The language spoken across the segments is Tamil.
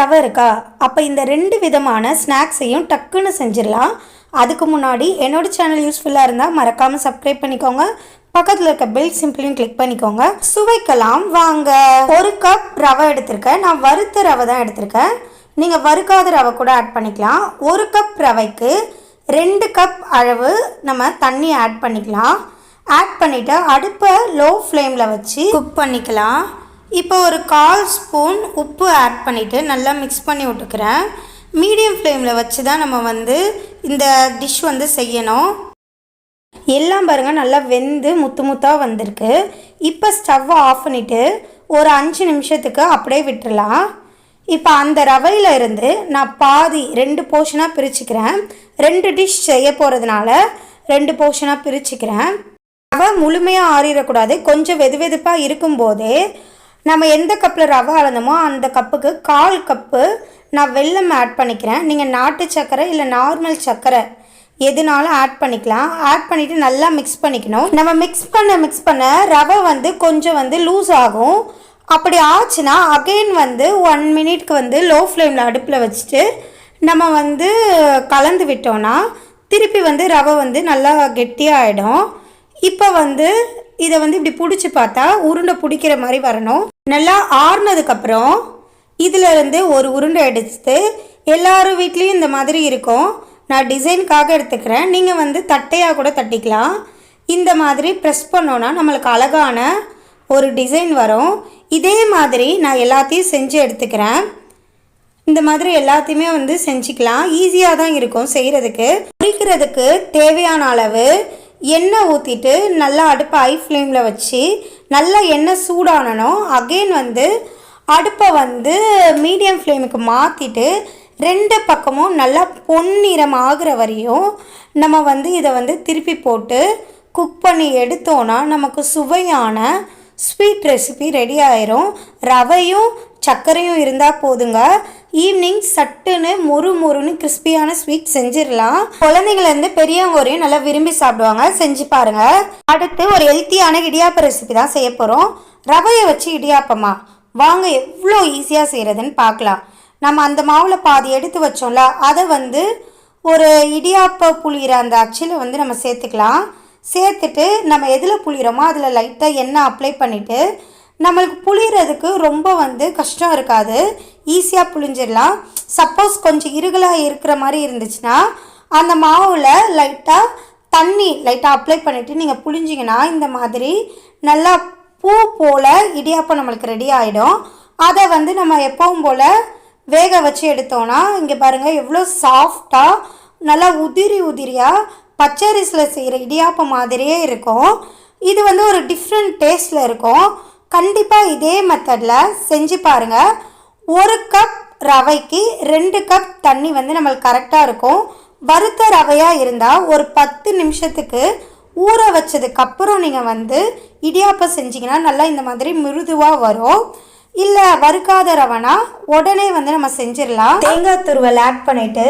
ரவை இருக்கா? அப்போ இந்த ரெண்டு விதமான ஸ்நாக்ஸையும் டக்குன்னு செஞ்சிடலாம். அதுக்கு முன்னாடி என்னோட சேனல் யூஸ்ஃபுல்லாக இருந்தால் மறக்காமல் சப்ஸ்கிரைப் பண்ணிக்கோங்க. பக்கத்தில் இருக்க பெல் சிம்பிளையும் கிளிக் பண்ணிக்கோங்க. சுவைக்கலாம். வாங்க. ஒரு கப் ரவை எடுத்திருக்கேன். நான் வறுத்த ரவை தான் எடுத்திருக்கேன். நீங்கள் வறுக்காத ரவை கூட ஆட் பண்ணிக்கலாம். ஒரு கப் ரவைக்கு ரெண்டு கப் அளவு நம்ம தண்ணி ஆட் பண்ணிக்கலாம். ஆட் பண்ணிவிட்டு அடுப்பை லோ ஃப்ளேமில் வச்சு குக் பண்ணிக்கலாம். இப்போ ஒரு கால் ஸ்பூன் உப்பு ஆட் பண்ணிவிட்டு நல்லா மிக்ஸ் பண்ணி விட்டுக்கிறேன். மீடியம் ஃப்ளேமில் வச்சு தான் நம்ம வந்து இந்த டிஷ் வந்து செய்யணும். எல்லாம் பாருங்கள் நல்லா வெந்து முத்து முத்தாக வந்திருக்கு. இப்போ ஸ்டவ்வை ஆஃப் பண்ணிவிட்டு ஒரு அஞ்சு நிமிஷத்துக்கு அப்படியே விட்டுடலாம் இப்போ அந்த ரவையில் இருந்து நான் பாதி ரெண்டு போர்ஷனாக பிரிச்சுக்கிறேன். ரெண்டு டிஷ் செய்ய போகிறதுனால ரெண்டு போர்ஷனாக பிரிச்சுக்கிறேன். ரவை முழுமையாக ஆறிடக்கூடாது. கொஞ்சம் வெது வெதுப்பாக இருக்கும்போதே நம்ம எந்த கப்பில் ரவை அளந்தோமோ அந்த கப்புக்கு கால் கப்பு நான் வெல்லம் ஆட் பண்ணிக்கிறேன். நீங்கள் நாட்டு சர்க்கரை இல்லை நார்மல் சர்க்கரை எதுனாலும் ஆட் பண்ணிக்கலாம். ஆட் பண்ணிவிட்டு நல்லா மிக்ஸ் பண்ணிக்கணும். நம்ம மிக்ஸ் பண்ண மிக்ஸ் பண்ண ரவை வந்து கொஞ்சம் வந்து லூஸ் ஆகும். அப்படி ஆச்சுன்னா அகைன் வந்து ஒன் மினிட்க்கு வந்து லோ ஃப்ளேமில் அடுப்பில் வச்சுட்டு நம்ம வந்து கலந்து விட்டோம்னா திருப்பி வந்து ரவை வந்து நல்லா கெட்டியாக ஆகிடும் இப்போ வந்து இதை வந்து இப்படி பிடிச்சி பார்த்தா உருண்டை பிடிக்கிற மாதிரி வரணும். நல்லா ஆறுனதுக்கப்புறம் இதிலிருந்து ஒரு உருண்டை எடுத்து எல்லாரும் வீட்லேயும் இந்த மாதிரி இருக்கும். நான் டிசைனுக்காக எடுத்துக்கிறேன். நீங்கள் வந்து தட்டையாக கூட தட்டிக்கலாம். இந்த மாதிரி ப்ரெஸ் பண்ணோன்னா நம்மளுக்கு அழகான ஒரு டிசைன் வரும். இதே மாதிரி நான் எல்லாத்தையும் செஞ்சு எடுத்துக்கிறேன். இந்த மாதிரி எல்லாத்தையுமே வந்து செஞ்சுக்கலாம். ஈஸியாக தான் இருக்கும் செய்கிறதுக்கு பிடிக்கிறதுக்கு தேவையான அளவு எண்ணெய் ஊற்றிட்டு நல்லா அடுப்பை ஹை ஃப்ளேமில் வச்சு நல்லா எண்ணெய் சூடானனும் அகெயின் வந்து அடுப்பை வந்து மீடியம் ஃப்ளேமுக்கு மாற்றிட்டு ரெண்டு பக்கமும் நல்லா பொன்னிறம் ஆகிற வரையும் நம்ம வந்து இதை வந்து திருப்பி போட்டு குக் பண்ணி எடுத்தோன்னா நமக்கு சுவையான ஸ்வீட் ரெசிபி ரெடி ஆயிரும். ரவையும் சர்க்கரையும் இருந்தால் போதுங்க. ஈவினிங் சட்டுன்னு மொறு மொறுன்னு கிறிஸ்பியான ஸ்வீட் செஞ்சிடலாம். குழந்தைங்கலேருந்து பெரியவங்க வரையும் நல்லா விரும்பி சாப்பிடுவாங்க. செஞ்சு பாருங்க. அடுத்து ஒரு ஹெல்த்தியான இடியாப்ப ரெசிபி தான் செய்ய போகிறோம் ரவையை வச்சு இடியாப்பமா? வாங்க எவ்வளோ ஈஸியாக செய்கிறதுன்னு பார்க்கலாம். நம்ம அந்த மாவில் பாதி எடுத்து வச்சோம்ல அதை வந்து ஒரு இடியாப்ப புளிகிற அந்த அச்சில் வந்து நம்ம சேர்த்துக்கலாம். சேர்த்துட்டு நம்ம எதில் புளிகிறோமோ அதில் லைட்டாக எண்ணெய் அப்ளை பண்ணிவிட்டு நம்மளுக்கு புளிகிறதுக்கு ரொம்ப வந்து கஷ்டம் இருக்காது. ஈஸியாக புழிஞ்சிடலாம். சப்போஸ் கொஞ்சம் இருகலாக இருக்கிற மாதிரி இருந்துச்சுன்னா அந்த மாவில் லைட்டாக தண்ணி லைட்டாக அப்ளை பண்ணிவிட்டு நீங்கள் புழிஞ்சிங்கன்னா இந்த மாதிரி நல்லா பூ போல் இடியாப்பம் நம்மளுக்கு ரெடி ஆகிடும் அதை வந்து நம்ம எப்பவும் போல் வேக வச்சு எடுத்தோன்னா இங்கே பாருங்கள் எவ்வளோ சாஃப்டாக நல்லா உதிரி உதிரியாக பச்சரிசியில் செய்கிற இடியாப்பம் மாதிரியே இருக்கும். இது வந்து ஒரு டிஃப்ரெண்ட் டேஸ்ட்டில் இருக்கும். கண்டிப்பாக இதே மெத்தடில் செஞ்சு பாருங்கள் ஒரு கப் ரவைக்கு ரெண்டு கப் தண்ணி வந்து நம்மளுக்கு கரெக்டாக இருக்கும். வறுத்த ரவையாக இருந்தால் ஒரு பத்து நிமிஷத்துக்கு ஊற வச்சதுக்கப்புறம் நீங்கள் வந்து இடியாப்பம் செஞ்சிங்கன்னா நல்லா இந்த மாதிரி மிருதுவாக வரும். இல்லை வறுக்காத ரவைனா உடனே வந்து நம்ம செஞ்சிடலாம். தேங்காய் துருவல் ஆட் பண்ணிவிட்டு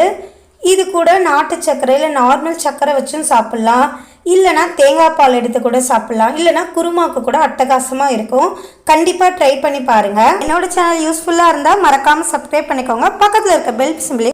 இது கூட நாட்டு சர்க்கரை இல்லை நார்மல் சர்க்கரை வச்சும் சாப்பிட்லாம். இல்லைனா தேங்காய் பால் எடுத்து கூட சாப்பிட்லாம். இல்லைனா குருமாவுக்கு கூட அட்டகாசமாக இருக்கும். கண்டிப்பாக ட்ரை பண்ணி பாருங்கள் என்னோட சேனல் யூஸ்ஃபுல்லாக இருந்தால் மறக்காமல் சப்ஸ்கிரைப் பண்ணிக்கோங்க. பக்கத்தில் இருக்க பெல் சிம்பிளே